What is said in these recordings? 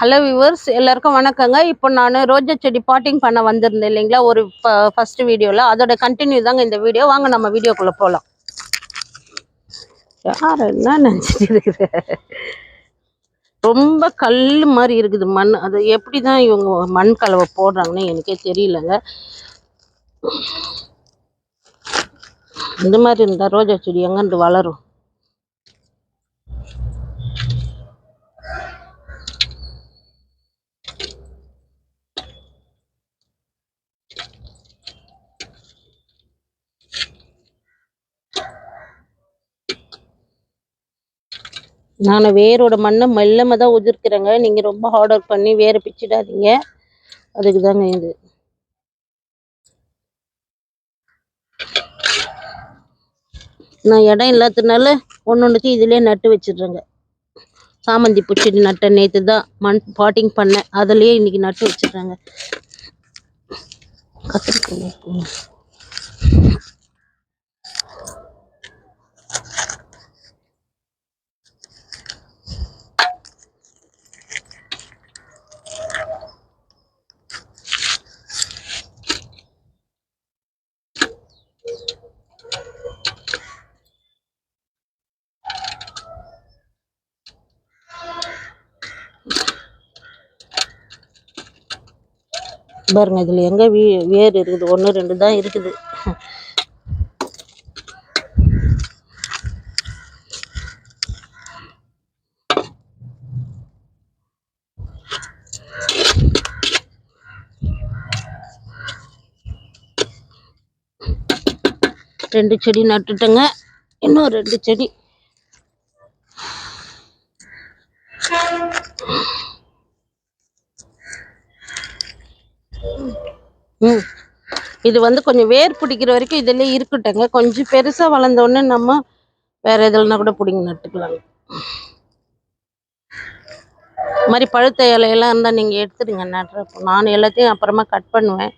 Hello viewers எல்லாருக்கும் வணக்கங்க. இப்போ நான் ரோஜா செடி பாட்டிங் பண்ண வந்திருந்தேன் இல்லைங்களா? ஒரு ஃபர்ஸ்ட் வீடியோவில் அதோட கண்டினியூ தாங்க இந்த வீடியோ வாங்க நம்ம வீடியோக்குள்ளே போகலாம் யார் என்ன நினச்சிட்டு இருக்கிற ரொம்ப கல் மாதிரி இருக்குது மண். அது எப்படி தான் இவங்க மண் கலவை போடுறாங்கன்னு எனக்கே தெரியலங்க. இந்த மாதிரி இருந்தால் ரோஜா செடி எங்கேருந்து வளரும்? நான் வேரோட மண்ணை மெல்லமாக தான் உதிர்க்கிறேங்க. நீங்கள் ரொம்ப ஹார்ட் ஒர்க் பண்ணி வேரை பிச்சிடாதீங்க. அதுக்கு தாங்க இது. நான் இடம் இல்லாததுனால ஒன்று ஒன்றுக்கு இதுலேயே நட்டு வச்சிடுறேங்க. சாமந்தி பூச்செடி நட்டேன் நேற்று தான் மண் பாட்டிங் பண்ணேன். அதுலேயே இன்னைக்கு நட்டு வச்சிடுறேங்க. கத்திரிக்காய் பாருங்க இதில் எங்கே வீ வேர் இருக்குது. ஒன்று ரெண்டு தான் இருக்குது. ரெண்டு செடி நட்டுட்டேங்க. இன்னும் ரெண்டு செடி. ம். இது வந்து கொஞ்சம் வேர் பிடிக்கிற வரைக்கும் இதிலே இருக்கட்டுங்க கொஞ்சம் பெருசாக வளர்ந்த உடனே நம்ம வேற எதுலனா கூட பிடிங்கி நட்டுக்கலாம் இது மாதிரி பழுத்த இலையெல்லாம் இருந்தால் நீங்கள் எடுத்துடுங்க. நடுறப்போ நான் எல்லாத்தையும் அப்புறமா கட் பண்ணுவேன்.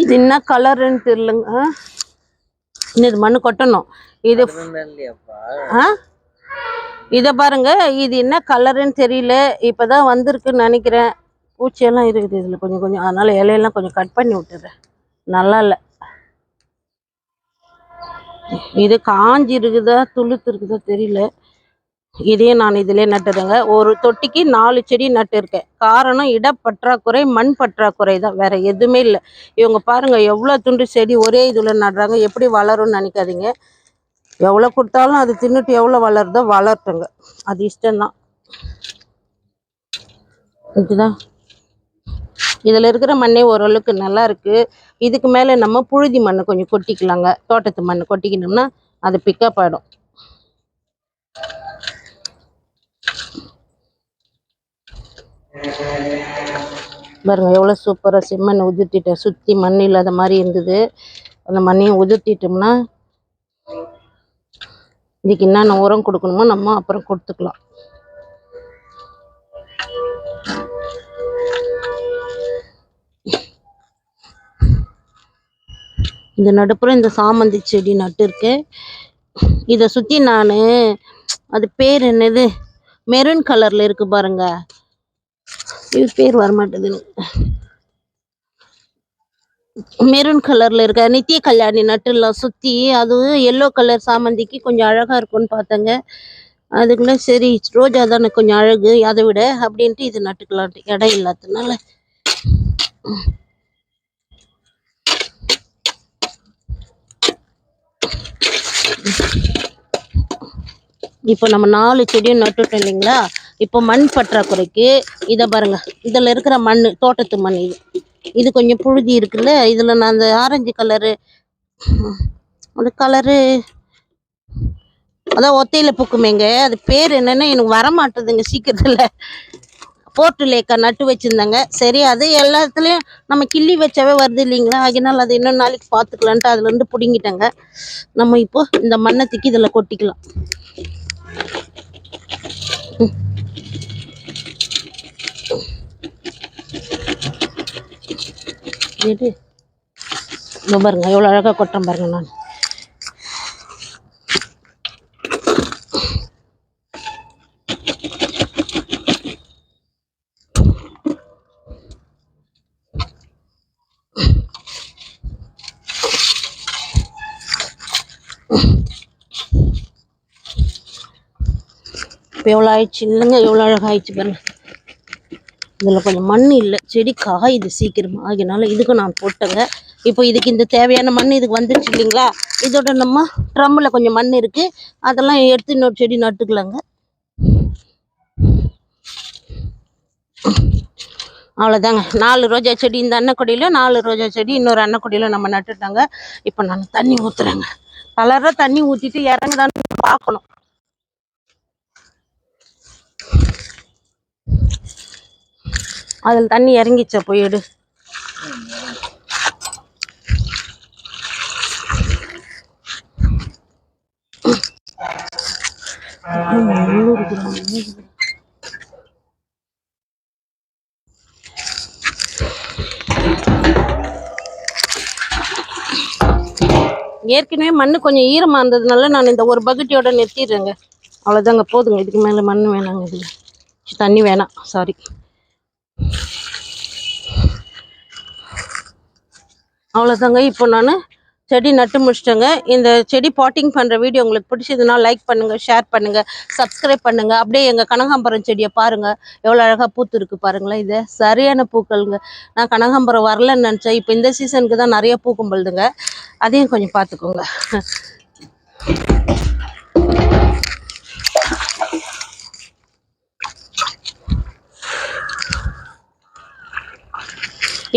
இது என்ன கலருன்னு தெரியலங்க. இது மண்ணு கொட்டணும். இது இதை பாருங்க இது என்ன கலருன்னு தெரியல. இப்பதான் வந்திருக்குன்னு நினைக்கிறேன். பூச்சியெல்லாம் இருக்குது இதில். கொஞ்சம் கொஞ்சம். அதனால இலையெல்லாம் கொஞ்சம் கட் பண்ணி விட்டுறேன் நல்லா இல்லை. இது காஞ்சி இருக்குதா துளுத்து இருக்குதா தெரியல. இதையும் நான் இதிலே நட்டுருங்க ஒரு தொட்டிக்கு நாலு செடி நட்டுருக்கேன். காரணம் காரணம் இடப்பற்றாக்குறை மண் பற்றாக்குறை தான். வேற எதுவுமே இல்லை. இவங்க பாருங்க எவ்வளோ துண்டு செடி ஒரே இதில் நடுறாங்க. எப்படி வளரும்னு நினைக்காதீங்க. எவ்வளோ கொடுத்தாலும் அது தின்னுட்டு எவ்வளோ வளருதோ வளர்த்துங்க அது இஷ்டம்தான். இதுதான் இதில் இருக்கிற மண்ணே ஓரளவுக்கு நல்லா இருக்கு. இதுக்கு மேலே நம்ம புழுதி மண் கொஞ்சம் கொட்டிக்கலாங்க. தோட்டத்து மண் கொட்டிக்கணும்னா அது பிக்கப் ஆகிடும் பாருங்க எவ்வளோ சூப்பராக செம்மண் உதிர்த்திட்டேன் சுற்றி மண் இல்லாத மாதிரி இருந்தது. அந்த மண்ணையும் உதிர்த்திட்டோம்னா இதுக்கு என்னென்ன உரம் கொடுக்கணுமோ நம்ம அப்புறம் கொடுத்துக்கலாம். இந்த நடுப்புறம் இந்த சாமந்தி செடி நட்டுருக்கேன் இதை சுற்றி நான் அது பேர் என்னது? மெரூன் கலரில் இருக்கு பாருங்க. இது பேர் வரமாட்டேது மெரூன் கலர்ல இருக்க நித்திய கல்யாணி நட்டுலாம் சுத்தி அது எல்லோ கலர் சாமந்திக்கு கொஞ்சம் அழகா இருக்கும்னு பார்த்தாங்க. அதுக்குள்ள சரி ரோஜா தானே கொஞ்சம் அழகு அதை விட அப்படின்ட்டு இது நட்டுக்கலாம். இடம் இல்லாததுனால. இப்போ நம்ம நாலு செடியும் நட்டுட்டோம் இல்லைங்களா? இப்போ மண் பற்றாக்குறைக்கு இதை பாருங்கள் இதில் இருக்கிற மண் தோட்டத்து மண் இது. இது கொஞ்சம் புழுதி இருக்குல்ல இதில் நான் அந்த ஆரஞ்சு கலரு அந்த கலரு அதான் ஒத்தையில் பூக்குமேங்க. அது பேர் என்னென்னா எனக்கு வர மாட்டுதுங்க சீக்கிரத்தில். போர்ட்டு லேக்கா நட்டு வச்சுருந்தாங்க. சரி அது எல்லாத்துலேயும் நம்ம கிள்ளி வச்சாவே வருது இல்லைங்களா? அதனால் அது இன்னும் நாளைக்கு பார்த்துக்கலான்ட்டு அதுலேருந்து பிடுங்கிட்டேங்க. நம்ம இப்போது இந்த மண்ணை தூக்கி இதில் கொட்டிக்கலாம். கட்டிட்டு இதோ பாருங்க எவ்வளோ அழகாக கொட்டேன் பாருங்க நான். இப்போ எவ்வளோ ஆயிடுச்சு இல்லைங்க எவ்வளோ அழகாக ஆயிடுச்சு பாருங்க. இதில் கொஞ்சம் மண் இல்லை. செடி காயுது சீக்கிரமாக அதனால இதுக்கும் நான் போட்டேங்க. இப்போ இதுக்கு இந்த தேவையான மண் இதுக்கு வந்துருச்சு இல்லைங்களா? இதோட நம்ம ட்ரம்மில் கொஞ்சம் மண் இருக்குது அதெல்லாம் எடுத்து இன்னொரு செடி நட்டுக்கலாங்க. அவ்வளோதாங்க. நாலு ரோஜா செடி இந்த அன்னக்கொடியில் நாலு ரோஜா செடி இன்னொரு அன்னக்கொடியில் நம்ம நட்டுட்டாங்க. இப்போ நான் தண்ணி ஊற்றுறேங்க கலராக தண்ணி ஊற்றிட்டு இறங்குதான்னு பார்க்கணும். அதில் தண்ணி இறங்கிச்சா போய் எடு. ஏற்கனவே மண் கொஞ்சம் ஈரமாக இருந்ததுனால நான் இந்த ஒரு பக்கெட்டியோட நிறுத்திடுறேங்க. அவ்வளோதாங்க போதுங்க. இதுக்கு மேலே மண் வேணாங்க இதில். தண்ணி வேணாம். சாரி அவ்வளோதாங்க இப்போ நான் செடி நட்டு முடிச்சிட்டேங்க. இந்த செடி பாட்டிங் பண்ணுற வீடியோ உங்களுக்கு பிடிச்சதுன்னா லைக் பண்ணுங்கள் ஷேர் பண்ணுங்கள் சப்ஸ்கிரைப் பண்ணுங்கள் அப்படியே எங்கள் கனகாம்பரம் செடியை பாருங்கள் எவ்வளோ அழகாக பூத்துருக்கு பாருங்களேன். இது சரியான பூக்கள்ங்க. நான் கனகாம்பரம் வரலன்னு நினச்சேன். இப்போ இந்த சீசனுக்கு தான் நிறைய பூக்கும் பொழுதுங்க அதையும் கொஞ்சம் பார்த்துக்கோங்க.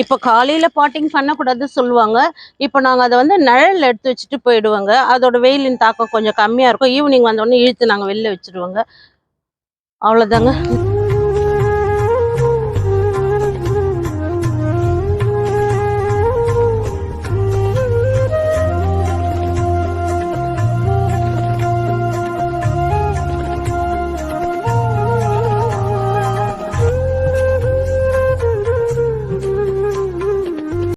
இப்போ காலையில் பாட்டிங் பண்ணக்கூடாதுன்னு சொல்லுவாங்க. இப்போ நாங்கள் அதை வந்து நிழல் எடுத்து வச்சுட்டு போயிடுவோங்க. அதோட வெயிலின் தாக்கம் கொஞ்சம் கம்மியாக இருக்கும். ஈவினிங் வந்தோடனே இழுத்து நாங்கள் வெளில வச்சுருவோங்க. அவ்வளோதாங்க